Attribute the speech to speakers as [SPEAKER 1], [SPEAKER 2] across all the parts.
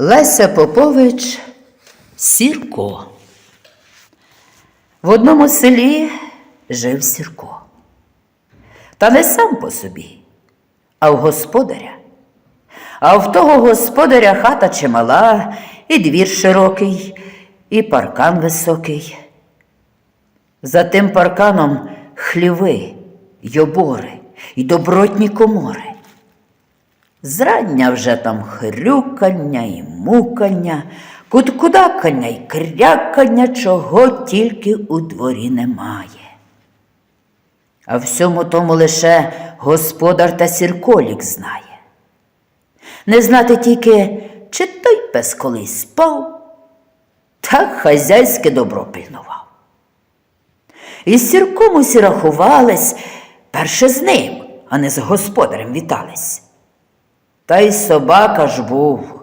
[SPEAKER 1] Леся Попович Сірко. В одному селі жив Сірко. Та не сам по собі, а в господаря. А в того господаря хата чимала, і двір широкий, і паркан високий. За тим парканом хліви, й обори, й добротні комори. Зрання вже там хрюкання і мукання, куткудакання й крякання, чого тільки у дворі немає. А всьому тому лише господар та сірколік знає. Не знати тільки, чи той пес колись спав, так хазяйське добро пильнував. І з сірком усі рахувались, перше з ним, а не з господарем вітались. Та й собака ж був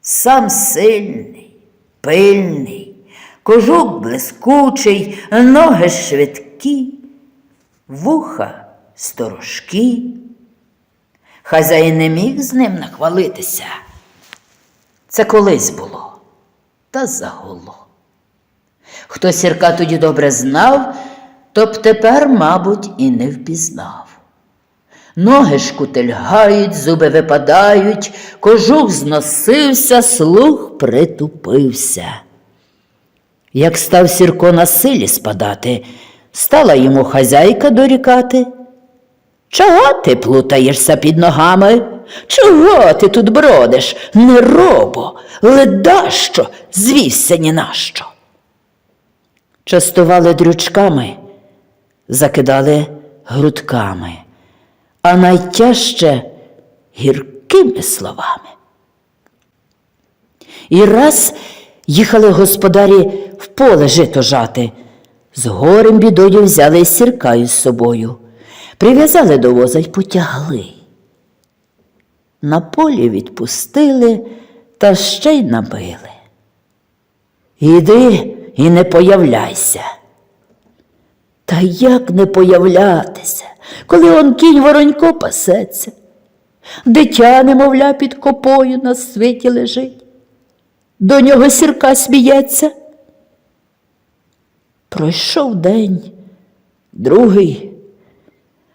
[SPEAKER 1] сам сильний, пильний, кожух блискучий, ноги швидкі, вуха сторожкі. Хазяїн не міг з ним нахвалитися. Це колись було, та загуло. Хто сірка тоді добре знав, то б тепер, мабуть, і не впізнав. Ноги шкутильгають, зуби випадають, кожух зносився, слух притупився. Як став сірко на силі спадати, стала йому хазяйка дорікати. Чого ти плутаєшся під ногами? Чого ти тут бродиш, неробо, ледащо, звівся ні нащо? Частували дрючками, закидали грудками, а найтяжче гіркими словами. І раз їхали господарі в поле жито жати, з горем бідою взяли сірка із собою, прив'язали до воза й потягли. На полі відпустили та ще й набили. Іди і не появляйся. Та як не появлятися, коли он кінь воронько пасеться, дитя, немовля, під копою на світі лежить, до нього сірка сміється. Пройшов день, другий,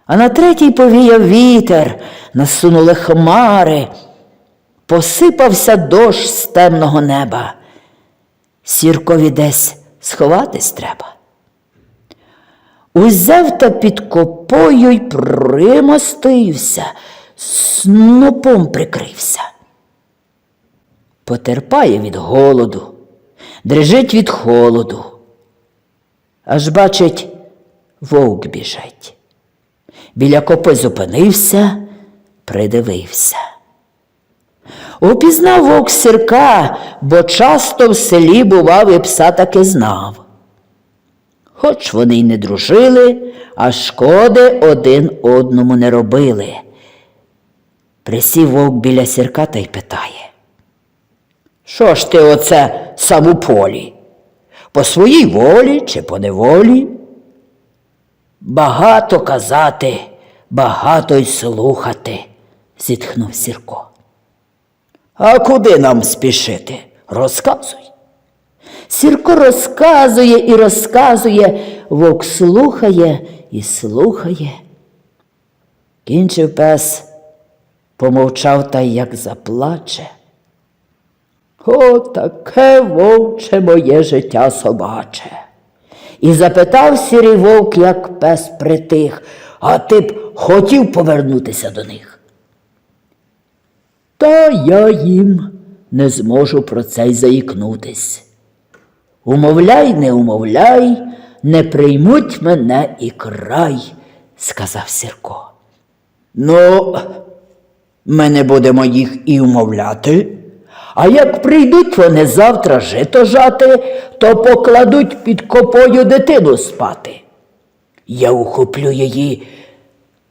[SPEAKER 1] а на третій повіяв вітер, насунули хмари, посипався дощ з темного неба. Сіркові десь сховатись треба. Узяв та під копою й примостився, снопом прикрився. Потерпає від голоду, дрижить від холоду. Аж бачить, вовк біжить. Біля копи зупинився, придивився. Упізнав вовк сірка, бо часто в селі бував і пса таки знав. Хоч вони й не дружили, а шкоди один одному не робили. Присів вовк біля сірка та й питає. Що ж ти оце сам у полі? По своїй волі чи по неволі? Багато казати, багато й слухати, зітхнув Сірко. А куди нам спішити? Розказуй. Сірко розказує і розказує, вовк слухає і слухає. Кінчив пес, помовчав та як заплаче. О, таке вовче моє життя собаче. І запитав сірий вовк, як пес притих, а ти б хотів повернутися до них. Та я їм не зможу про це й заїкнутись. Умовляй, не умовляй, не приймуть мене і край, сказав Сірко. Ну, ми не будемо їх і умовляти. А як прийдуть вони завтра жито жати, то покладуть під копою дитину спати. Я ухоплю її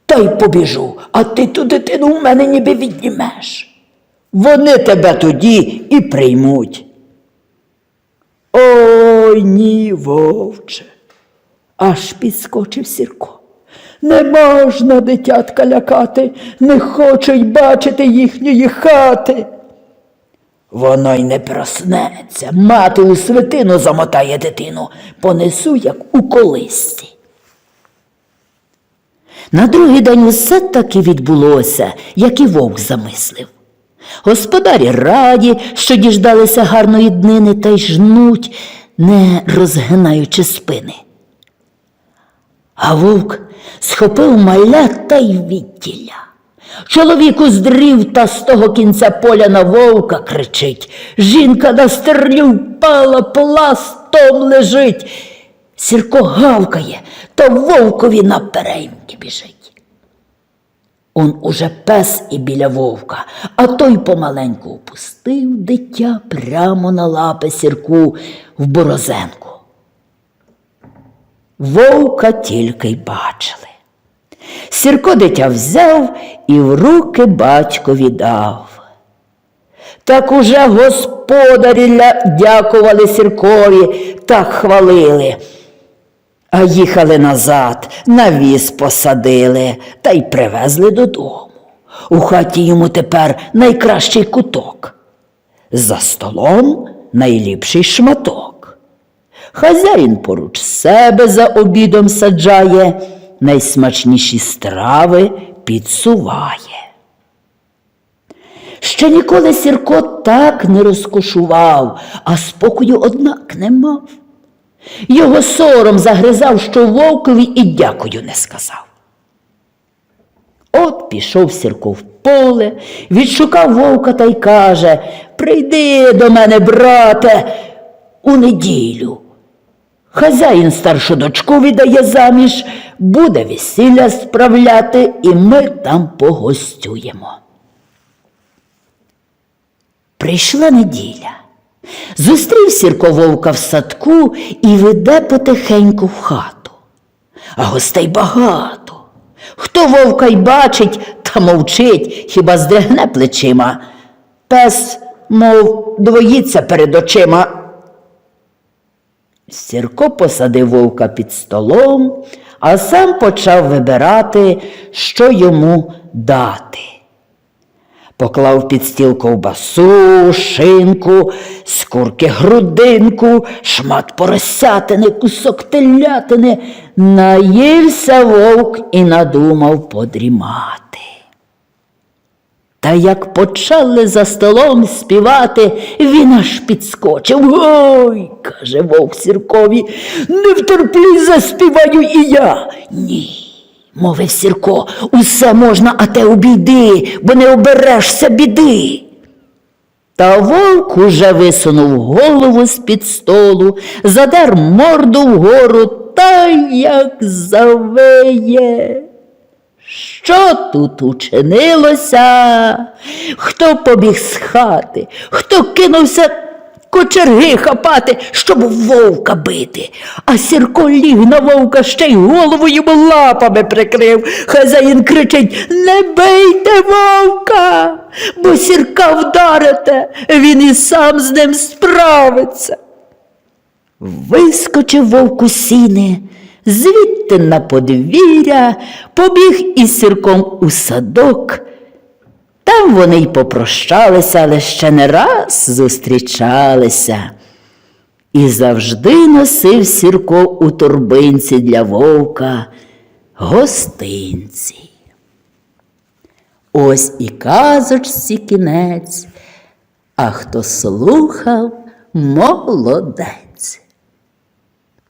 [SPEAKER 1] та й побіжу, а ти ту дитину в мене ніби віднімеш. Вони тебе тоді і приймуть. Ой ні, вовче, аж підскочив Сірко. Не можна дитятка лякати, не хочуть бачити їхньої хати. Воно й не проснеться. Мати у свитину замотає дитину, понесу, як у колисці. На другий день усе таки відбулося, як і вовк замислив. Господарі раді, що діждалися гарної днини та й жнуть, не розгинаючи спини. А вовк схопив маля та й відділя. Чоловік уздрів та з того кінця поля на вовка кричить. Жінка на стерлю впала, пластом лежить. Сірко гавкає, та вовкові напереймки біжить. Он уже пес і біля вовка, а той помаленьку опустив дитя прямо на лапи сірку в борозенку. Вовка тільки й бачили. Сірко дитя взяв і в руки батькові дав. Так уже господарі дякували сіркові та хвалили. А їхали назад, на віз посадили та й привезли додому. У хаті йому тепер найкращий куток. За столом найліпший шматок. Хазяїн поруч себе за обідом саджає, найсмачніші страви підсуває. Ще ніколи Сірко так не розкошував, а спокою, однак, не мав. Його сором загризав, що вовкові і дякую не сказав. От пішов Сірко в поле, відшукав вовка та й каже Прийди до мене, брате, у неділю. Хазяїн старшу дочку віддає заміж, буде весілля справляти, і ми там погостюємо. Прийшла неділя. Зустрів Сірко вовка в садку і веде потихеньку в хату. А гостей багато. Хто вовка й бачить, та мовчить, хіба здригне плечима. Пес, мов, двоїться перед очима. Сірко посадив вовка під столом, а сам почав вибирати, що йому дати. Поклав під стіл ковбасу, шинку, скурки грудинку, шмат поросятини, кусок телятини. Наївся вовк і надумав подрімати. Та як почали за столом співати, він аж підскочив. Ой, каже вовк Сіркові, не втерплі, заспіваю і я. Ні. Мовив Сірко, усе можна, а те обійди, бо не оберешся біди. Та вовк уже висунув голову з-під столу, задер морду вгору та як завиє. Що тут учинилося? Хто побіг з хати, хто кинувся кочерги хапати, щоб вовка бити, а Сірко ліг на вовка ще й голову йому лапами прикрив. Хазяїн кричить Не бийте вовка, бо сірка вдарите, він і сам з ним справиться. Вискочив вовк у сіни, звідти на подвір'я, побіг із сірком у садок. Там вони й попрощалися, але ще не раз зустрічалися. І завжди носив сірко у торбинці для вовка гостинці. Ось і казочці кінець, а хто слухав, молодець.